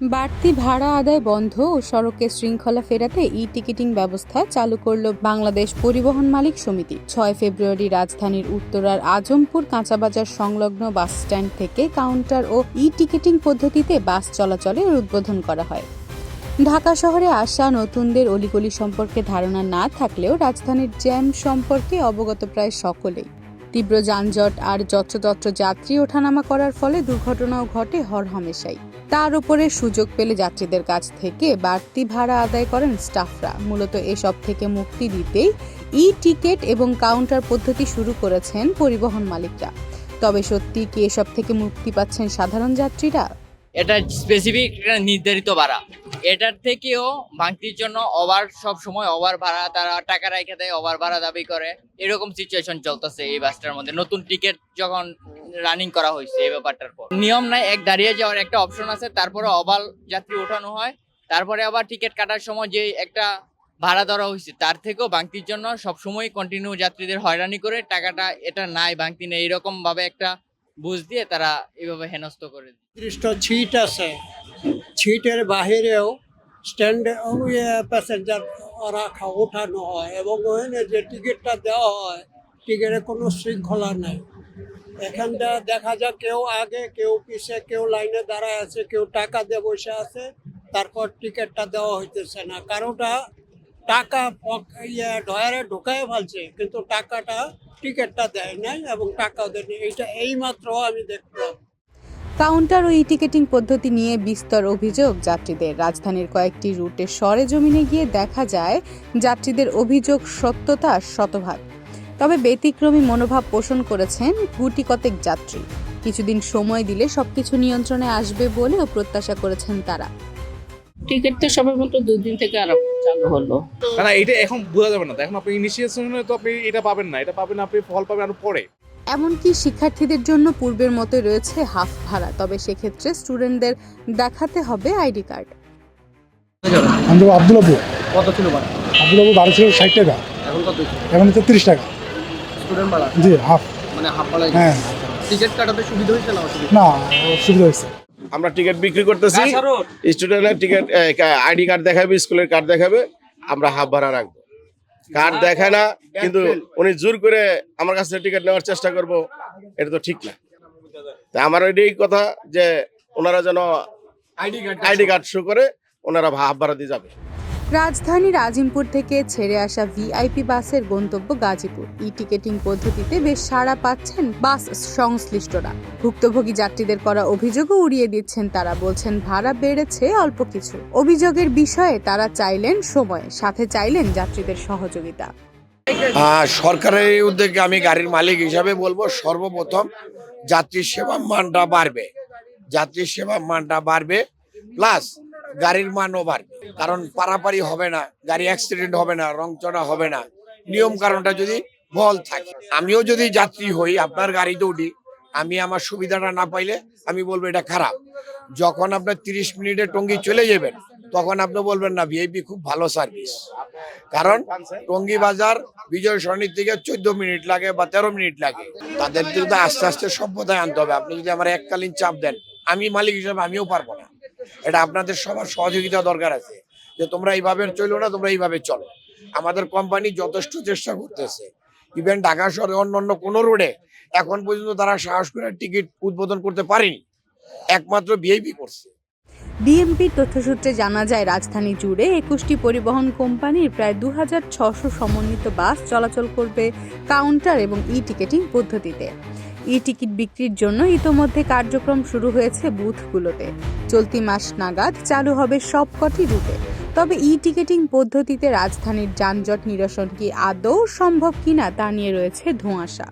বাড়তি ভাড়া আদায় বন্ধ ও সড়কের শৃঙ্খলা ফেরাতে ই টিকিটিং ব্যবস্থা চালু করল বাংলাদেশ পরিবহন মালিক সমিতি। ছয় ফেব্রুয়ারি রাজধানীর উত্তরার আজমপুর কাঁচাবাজার সংলগ্ন বাস স্ট্যান্ড থেকে কাউন্টার ও ই টিকিটিং পদ্ধতিতে বাস চলাচলের উদ্বোধন করা হয়। ঢাকা শহরে আসা নতুনদের অলিগলি সম্পর্কে ধারণা না থাকলেও রাজধানীর জ্যাম সম্পর্কে অবগত প্রায় সকলেই। তীব্র যানজট আর যত্রতত্র যাত্রী ওঠানামা করার ফলে দুর্ঘটনাও ঘটে হরহামেশাই। তার উপরে সুযোগ পেলে যাত্রীদের কাছ থেকে বাড়তি ভাড়া আদায় করেন স্টাফরা। মূলত এসব থেকে মুক্তি দিতেই ই টিকেট এবং কাউন্টার পদ্ধতি শুরু করেছেন পরিবহন মালিকরা। তবে সত্যি কি এসব থেকে মুক্তি পাচ্ছেন সাধারণ যাত্রীরা? এটা স্পেসিফিক একটা নির্ধারিত ভাড়া। এটার থেকেও ভাঙতির জন্য ওভার সব সময় ওভার ভাড়া, তারা টাকা রেখে দেয় ওভার ভাড়া দাবি করে। এরকম সিচুয়েশন চলতেছে এই বাসটার মধ্যে। নতুন টিকিট যখন রানিং করা হয়েছে এই ব্যাপারটার পর নিয়ম নাই, এক দাঁড়িয়ে যাওয়ার একটা অপশন আছে, তারপরে অবাল যাত্রী ওঠানো হয়, তারপরে আবার টিকিট কাটার সময় যে একটা ভাড়া ধরা হয়েছে, তার থেকেও ভাঙতির জন্য সবসময় কন্টিনিউ যাত্রীদের হয়রানি করে, টাকাটা এটা নাই ভাঙতি নেই এরকম ভাবে একটা বুঝ দিয়ে তারা এইভাবে হেনস্থ করে। নির্দিষ্ট ছিট আছে, ছিটের বাহিরেও স্ট্যান্ডে প্যাসেঞ্জার রাখা ওঠানো হয় এবং যে টিকিটটা দেওয়া হয় টিকিটে কোনো শৃঙ্খলা নেই এখানটা দেখা যায় কেউ আগে, কেউ পিছে, কেউ লাইনে দাঁড়ায় আছে, কেউ টাকা দিয়ে বসে আছে, তারপর টিকিটটা দেওয়া হইতেছে না। কারোটা টাকা ইয়ে ডয়ারে ঢোকায় ফেলছে, কিন্তু টাকাটা টিকিটটা দেয় নাই এবং টাকাও দেয়নি এইটা এইমাত্র আমি দেখলাম। কাউন্টার ও ই টিকেটিং পদ্ধতি নিয়ে বিস্তর অভিযোগ যাত্রীদের। রাজধানীর কয়েকটি রুটে সরেজমিনে গিয়ে দেখা যায়, যাত্রীদের অভিযোগ সত্যতা শতভাগ। তবে ব্যতিক্রমী মনোভাব পোষণ করেছেন গুটি কতেক যাত্রী। কিছুদিন সময় দিলে সবকিছু নিয়ন্ত্রণে আসবে বলেও প্রত্যাশা করেছেন তারা। টিকিট তো সবার মতো দুই দিন থেকে আরম্ভ চালু হলো। না এটা এখন বোঝা যাবে না। এখন আপনি ইনিশিয়েশনে তো আপনি এটা পাবেন না। এটা পাবেন আপনি ফল পাবেন আরও পরে। এমনকি শিক্ষার্থীদের জন্য পূর্বের মতোই রয়েছে হাফ ভাড়া। তবে সেক্ষেত্রে স্টুডেন্টদের দেখাতে হবে আইডি কার্ড। আমি দেবো আব্দুল্লাবু কত ছিল ভাড়া? আব্দুল্লাবু ভাড়া ছিল ষাট টাকা। এখন কত এখন হচ্ছে তিরিশ টাকা। স্টুডেন্ট ভাড়া জি হাফ মানে হাফ ভাড়া হ্যাঁ। টিকিট কাটাতে সুবিধা হয়েছে না অসুবিধা? না সুবিধা হয়েছে। আমরা টিকিট বিক্রি করতেছি। স্টুডেন্টের টিকিট আইডি কার্ড দেখাবে স্কুলের কার্ড দেখাবে আমরা হাফ ভাড়া রাখব। কার্ড দেখায় না কিন্তু উনি জোর করে আমার কাছ থেকে টিকিট নেওয়ার চেষ্টা করব এটা তো ঠিক না। তা আমার এটাই কথা যে ওনারা যেন আইডি কার্ড শো করে ওনারা হাফ ভাড়া দিয়ে যাবে। রাজধানীর আজিমপুর থেকে ছেড়ে আসা ভিআইপি বাসের গন্তব্য গাজীপুর। ই টিকেটিং পদ্ধতিতে বেশ সাড়া পাচ্ছেন বাস সংশ্লিষ্টরা। ভুক্তভোগী যাত্রীদের করা অভিযোগও উড়িয়ে দিচ্ছেন তারা, বলছেন ভাড়া বেড়েছে অল্প কিছু। অভিযোগের বিষয়ে তারা চাইলেন সময়, সাথে চাইলেন যাত্রীদের সহযোগিতা। সরকারের উদ্যোগে আমি গাড়ির মালিক হিসাবে বলব, সর্বপ্রথম যাত্রী সেবা মানটা বাড়বে। যাত্রী সেবা মানটা বাড়বে, প্লাস গাড়ির মানও বাড়বে কারণ পারাপারি হবে না, গাড়ি অ্যাক্সিডেন্ট হবে না, রংচড়া হবে না। নিয়ম কারণটা যদি বল থাকে। আমিও যদি যাত্রী হই, আপনার গাড়িতে উঠি আমি আমার সুবিধাটা না পাইলে আমি বলব এটা খারাপ। যখন আপনার তিরিশ মিনিটে টঙ্গি চলে যাবেন, তখন আপনি বলবেন, না, ভিআইপি খুব ভালো সার্ভিস। কারণ টঙ্গি বাজার বিজয় সরণির থেকে চোদ্দ মিনিট লাগে বা তেরো মিনিট লাগে। তাদের কিন্তু আস্তে আস্তে সভ্যতায় আনতে হবে। আপনি যদি আমার এককালীন চাপ দেন, আমি মালিক হিসেবে আমিও পারব এটা আপনাদের সবার সহযোগিতা দরকার আছে। যে তোমরা এইভাবে চলো না, তোমরা এইভাবে চলো। আমাদের কোম্পানি যথেষ্ট চেষ্টা করতেছে। ইভেন ঢাকা শহরে অন্য অন্য কোনো রোডে এখন পর্যন্ত তারা সাহস করে টিকিট উদ্বোধন করতে পারেনি। একমাত্র ভিআইপি করছে। বিএমপির তথ্যসূত্রে জানা যায়, রাজধানী জুড়ে একুশটি পরিবহন কোম্পানির প্রায় দু হাজার ছশো সমন্বিত বাস চলাচল করবে কাউন্টার এবং ই টিকেটিং পদ্ধতিতে। ই টিকিট বিক্রির জন্য ইতোমধ্যে কার্যক্রম শুরু হয়েছে বুথগুলোতে। চলতি মাস নাগাদ চালু হবে সবকটি রুটে। তবে ই টিকিটিং পদ্ধতিতে রাজধানীর যানজট নিরসন কি আদৌ সম্ভব কিনা তা নিয়ে রয়েছে ধোঁয়াশা।